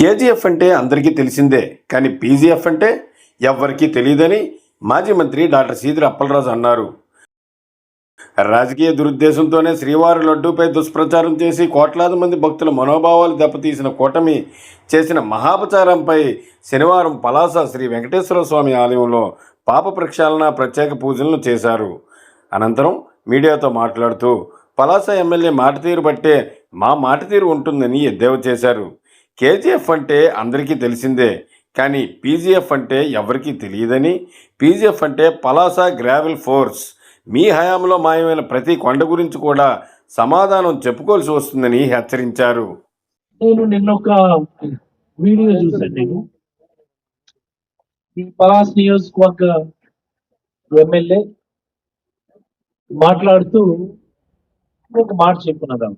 KGF అంటే అందరికీ తెలిసిందే కానీ పీజీఎఫ్ అంటే ఎవ్వరికీ తెలియదని మాజీ మంత్రి డాక్టర్ సీదిరి అప్పలరాజు అన్నారు. రాజకీయ దురుద్దేశంతోనే శ్రీవారి లడ్డూపై దుష్ప్రచారం చేసి కోట్లాది మంది భక్తుల మనోభావాలు దెబ్బతీసిన కూటమి చేసిన మహాపచారంపై శనివారం పలాస శ్రీ వెంకటేశ్వర స్వామి ఆలయంలో పాప ప్రక్షాళన ప్రత్యేక పూజలను చేశారు. అనంతరం మీడియాతో మాట్లాడుతూ పలాస ఎమ్మెల్యే మాట తీరు బట్టే మా మాట తీరు ఉంటుందని ఎద్దేవా చేశారు. కేజీఎఫ్ అంటే అందరికీ తెలిసిందే కానీ పీజీఎఫ్ అంటే ఎవరికీ తెలియదని. పీజీఎఫ్ అంటే పలాసా గ్రావెల్ ఫోర్స్. మీ హయాంలో మాయమైన ప్రతి కొండ గురించి కూడా సమాధానం చెప్పుకోవాల్సి వస్తుందని హెచ్చరించారు. నేను నిన్న ఒక వీడియో చూసాను నేను. ఈ పలాస్ నియోజకవర్గ ఎమ్మెల్యే మాట్లాడుతూ ఒక మాట చెప్పున్నదాం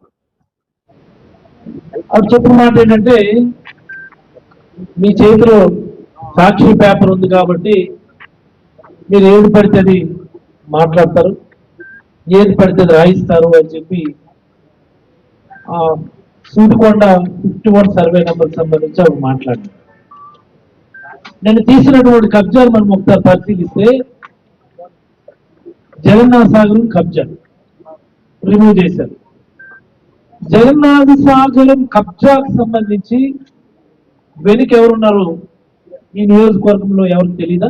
అది చెప్పిన మాట ఏంటంటే మీ చేతిలో సాక్షి పేపర్ ఉంది కాబట్టి మీరు ఏది పడితే అది మాట్లాడతారు ఏది పడితే అది రాయిస్తారు అని చెప్పి ఆ Sutikonda fifty one survey number సంబంధించి అవి మాట్లాడారు నేను తీసినటువంటి కబ్జాలు మనం ఒకసారి పరిశీలిస్తే జగన్నాథ్ సాగర్ కబ్జా రిమూవ్ చేశారు. జగన్నాథ సాగరం కబ్జాకు సంబంధించి వెనుక ఎవరున్నారు ఈ నియోజకవర్గంలో ఎవరికి తెలీదా?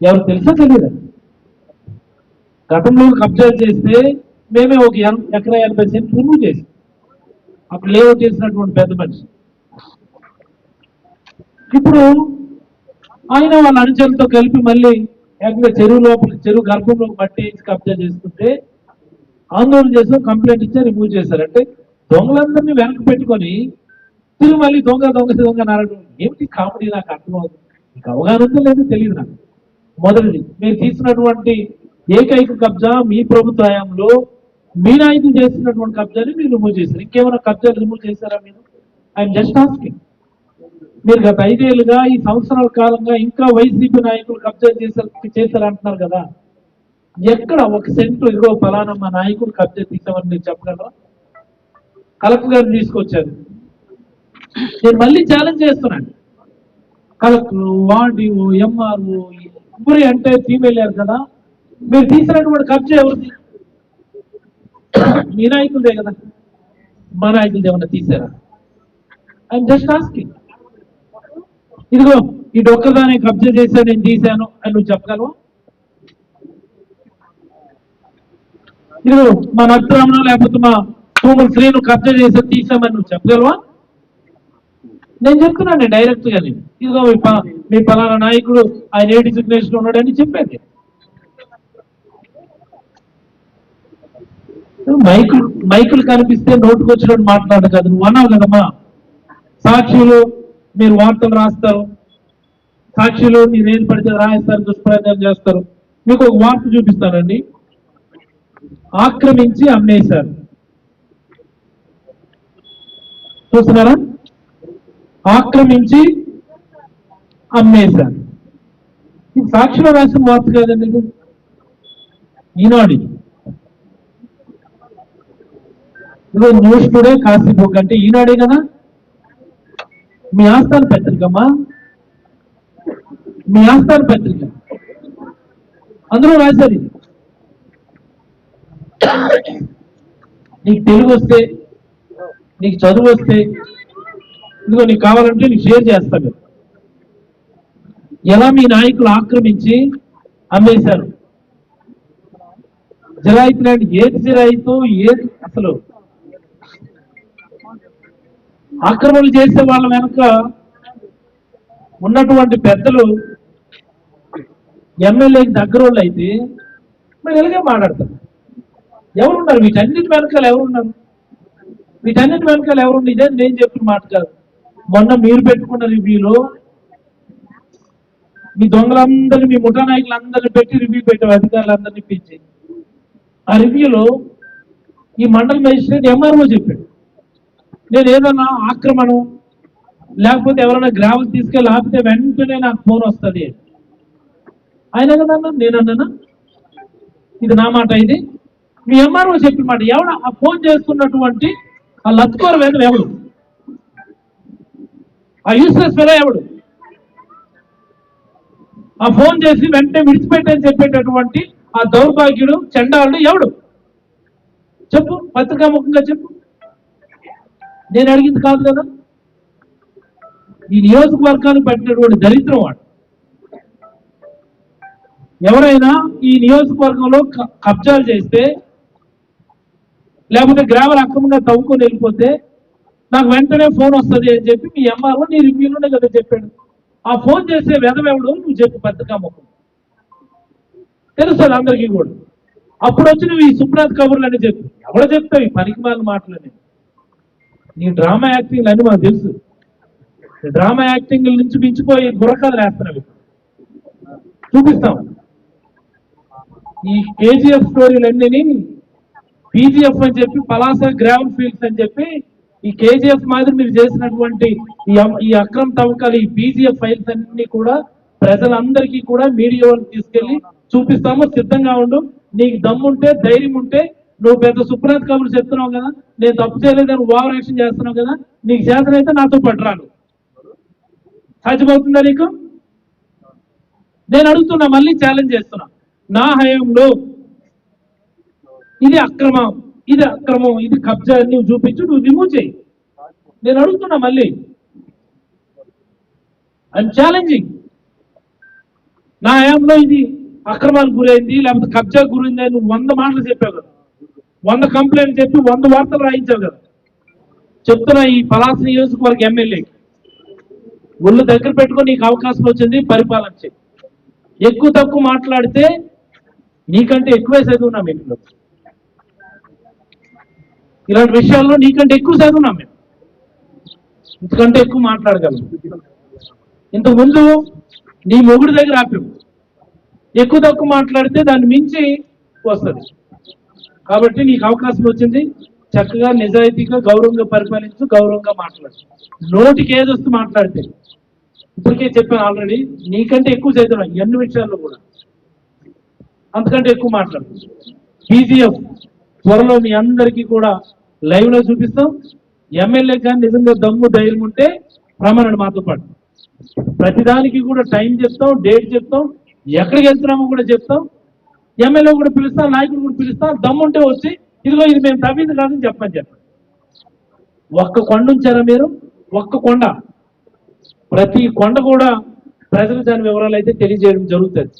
ఎవరు తెలుసా తెలీదా? గతంలో కబ్జా చేస్తే మేమే ఒక ఎకరా ఎనభై సెంట్ రిమూవ్ చేసాం అప్పుడు లేఅవుట్ చేసినటువంటి పెద్ద మనిషి. ఇప్పుడు ఆయన వాళ్ళ అనుచరులతో కలిపి మళ్ళీ ఏకంగా చెరువు లోపల చెరువు గర్భంలో మట్టి వేసి కబ్జా చేసుకుంటే ఆందోళన చేసాం కంప్లైంట్ ఇచ్చి రిమూవ్ చేశారు. అంటే దొంగలందరినీ వెనక్కి పెట్టుకొని తిరిగి మళ్ళీ దొంగ దొంగ దొంగ నారాయణ ఏమిటి కామెడీ? నాకు అర్థమవుతుంది మీకు అవగాహన ఉందో లేదో తెలియదు నాకు. మొదటిది మీరు తీసినటువంటి ఏకైక కబ్జా మీ ప్రభుత్వ హయాంలో మీ నాయకులు చేస్తున్నటువంటి కబ్జాని మీరు రిమూవ్ చేశారు. ఇంకేమైనా కబ్జాలు రిమూవ్ చేశారా మీరు? ఐఎమ్ జస్ట్ ఆస్కింగ్ మీరు గత ఐదేళ్ళుగా ఈ సంవత్సరాల కాలంగా ఇంకా వైసీపీ నాయకులు కబ్జా చేశారు చేశారు అంటున్నారు కదా. ఎక్కడ ఒక సెంటు ఇదిగో ఫలానా మా నాయకుడు కబ్జా తీసామని నేను చెప్పగలరా? కలెక్టర్ గారిని తీసుకొచ్చారు. నేను మళ్ళీ ఛాలెంజ్ చేస్తున్నాను. కలెక్టర్ వార్డు ఎంఆర్ఓ ఎవరి అంటే ఫీమేల్ కదా మీరు తీసినటువంటి కబ్జా ఎవరిది? మీ నాయకులదే కదా. మా నాయకులది ఏమన్నా తీసారా? ఐఎమ్ జస్ట్ ఆస్కింగ్ ఇదిగో ఈ డొక్కదాన్ని కబ్జా చేశాను నేను తీశాను అని నువ్వు చెప్పగలవా? ఇదిగో మా నత్రామణ లేకపోతే మా భూములు శ్రీను కబ్జా చేసి తీసామని నువ్వు చెప్పగలవా? నేను చెప్తున్నాను డైరెక్ట్గా నేను. ఇదిగో మీ మీ పలానా నాయకుడు ఆయన ఏ డిసిగ్నేషన్ ఉన్నాడని చెప్పేది. మైకులు మైకులు కనిపిస్తే నోటుకు వచ్చినట్టు మాట్లాడదు కదా. నువ్వు అన్నావు కదమ్మా. సాక్షులు మీరు వార్తలు రాస్తారు. సాక్షులు మీరు ఏం పడితే రాయిస్తారు దుష్ప్రయత్నం చేస్తారు. మీకు ఒక వార్త చూపిస్తానండి. ఆక్రమించి అమ్మేశారు. చూస్తున్నారా? ఆక్రమించి అమ్మేశారు. ఇది సాక్షిలో రాసిన వార్త కాదండి ఇది? ఈనాడు ఇది. న్యూస్ టుడే కాశీబుక్ అంటే ఈనాడే కదా? మీ ఆస్థాన పత్రికమ్మా. మీ ఆస్థాన పత్రిక. అందరూ రాశారు ఇది. నీకు తెలుగు వస్తే నీకు చదువు వస్తే ఇదిగో నీకు కావాలంటే నీకు షేర్ చేస్తాను ఎలా మీ నాయకులు ఆక్రమించి అమ్మేశారు? జిరాయితీ లాంటి ఏది జిరాయితీ ఏది అసలు? ఆక్రమణలు చేసే వాళ్ళ వెనక ఉన్నటువంటి పెద్దలు ఎమ్మెల్యేకి దగ్గర వాళ్ళు అయితే మరి ఇలాగే మాట్లాడతారు. ఎవరున్నారు? వీటన్నిటి వెనకాల ఎవరున్నారు? వీటన్నిటి వెనకాల ఎవరున్నారు ఇదే నేను చెప్పిన మాట కాదు. మొన్న మీరు పెట్టుకున్న రివ్యూలో మీ దొంగలందరినీ మీ ముఠా నాయకులందరినీ పెట్టి రివ్యూ పెట్టావు అధికారులందరినీ పిలిచి. ఆ రివ్యూలో ఈ మండల మేజిస్ట్రేట్ ఎంఆర్ఓ చెప్పాడు. నేను ఏదన్నా ఆక్రమణం లేకపోతే ఎవరైనా గ్రావెల్ తీసుకెళ్ళి ఆపితే వెంటనే నాకు ఫోన్ వస్తుంది ఆయన కదా అన్నా నేను అన్నానా? ఇది నా మాట ఇది. మీ ఎంఆర్ఓ చెప్పిన మాట ఎవడు? ఆ ఫోన్ చేస్తున్నటువంటి ఆ లత్కోర వేదం ఎవడు? ఆ యూస్లెస్ ఫెలో ఎవడు? ఆ ఫోన్ చేసి వెంటనే విడిచిపెట్టని చెప్పేటటువంటి ఆ దౌర్భాగ్యుడు చండాలుడు ఎవడు? చెప్పు పత్రికాముఖంగా చెప్పు. నేను అడిగింది కాదు కదా? ఈ నియోజకవర్గానికి పట్టినటువంటి దరిద్రం వాడు. ఎవరైనా ఈ నియోజకవర్గంలో కబ్జాలు చేస్తే లేకపోతే గ్రామర్ అక్రమంగా తవ్వుకొని వెళ్ళిపోతే నాకు వెంటనే ఫోన్ వస్తుంది అని చెప్పి మీ ఎంఆర్ఓ నీ రివ్యూలోనే కదా చెప్పాడు. ఆ ఫోన్ చేసే వెదవెవడు నువ్వు చెప్పు పత్రికాముఖం తెలుస్తుంది అందరికీ కూడా. అప్పుడు వచ్చి నువ్వు ఈ సుప్రాత్ కబుర్లు అని చెప్పు. ఎవడో చెప్తావు ఈ పనికి మాల మాటలని నీ డ్రామా యాక్టింగ్ అని మాకు తెలుసు. డ్రామా యాక్టింగ్ నుంచి మించిపోయి బుర్రకాలు వేస్తున్నావు చూపిస్తాం. ఈ కేజీఎఫ్ స్టోరీలన్నీ పీజీఎఫ్ అని చెప్పి పలాస గ్రావెల్ ఫీల్డ్స్ అని చెప్పి ఈ కేజీఎఫ్ మాదిరి మీరు చేసినటువంటి ఈ ఈ అక్రమ తవ్వకాలు ఈ పీజీఎఫ్ ఫైల్స్ అన్ని కూడా ప్రజలందరికీ కూడా మీడియా తీసుకెళ్ళి చూపిస్తాము. సిద్ధంగా ఉండు. నీకు దమ్ముంటే ధైర్యం ఉంటే నువ్వు పెద్ద సుప్రీం కబుర్లు చెప్తున్నావు కదా నేను తప్పు చేయలేదని ఓవర్ యాక్షన్ చేస్తున్నావు కదా నీకు చేతనైతే నాతో పట్టరాను సాధ్యమవుతుందా నీకు? నేను అడుగుతున్నా మళ్ళీ ఛాలెంజ్ చేస్తున్నా. నా హయంలో ఇది అక్రమం ఇది అక్రమం ఇది కబ్జా అని నువ్వు చూపించు నువ్వు రిమూవ్ చేయి. నేను అడుగుతున్నా మళ్ళీ. ఐఎమ్ ఛాలెంజింగ్ నా హయాంలో ఇది అక్రమాలకు గురైంది లేకపోతే కబ్జా గురైంది అని నువ్వు వంద మాటలు చెప్పావు కదా. వంద కంప్లైంట్ చెప్పి వంద వార్తలు రాయించావు కదా. చెప్తున్నా ఈ పలాస నియోజకవర్గ ఎమ్మెల్యే. ఒళ్ళు దగ్గర పెట్టుకొని నీకు అవకాశం వచ్చింది పరిపాలన చేయి. ఎక్కువ తక్కువ మాట్లాడితే నీకంటే ఎక్కువే చదువున్నాం ఇంట్లో. ఇలాంటి విషయాల్లో నీకంటే ఎక్కువ చదువున్నాం మేము. ఇంతకంటే ఎక్కువ మాట్లాడగలం. ఇంతకు ముందు నీ మొగుడు దగ్గర ఆపాం ఎక్కువ తక్కువ మాట్లాడితే దాన్ని మించి వస్తుంది. కాబట్టి నీకు అవకాశం వచ్చింది చక్కగా నిజాయితీగా గౌరవంగా పరిపాలించు గౌరవంగా మాట్లాడు. నోటికి ఏది వస్తే మాట్లాడితే. ఇప్పటికే చెప్పాను ఆల్రెడీ నీకంటే ఎక్కువ చదువున్నాం ఎన్ని విషయాల్లో కూడా. అంతకంటే ఎక్కువ మాట్లాడు. బీజీఎఫ్ త్వరలో మీ అందరికీ కూడా లైవ్లో చూపిస్తాం. ఎమ్మెల్యే కానీ నిజంగా దమ్ము ధైర్యం ఉంటే ప్రమాణం మాతో పాటు ప్రతిదానికి కూడా టైం చెప్తాం డేట్ చెప్తాం ఎక్కడికి వెళ్తున్నామో కూడా చెప్తాం. ఎమ్మెల్యే కూడా పిలుస్తాం నాయకుడు కూడా పిలుస్తాం దమ్ముంటే వచ్చి ఇదిగో ఇది మేము తవ్వింది కాదని చెప్పని చెప్పండి ఒక్క కొండ ఉంచారా మీరు? ఒక్క కొండ. ప్రతి కొండ కూడా ప్రజలు దాని వివరాలు అయితే తెలియజేయడం జరుగుతుంది.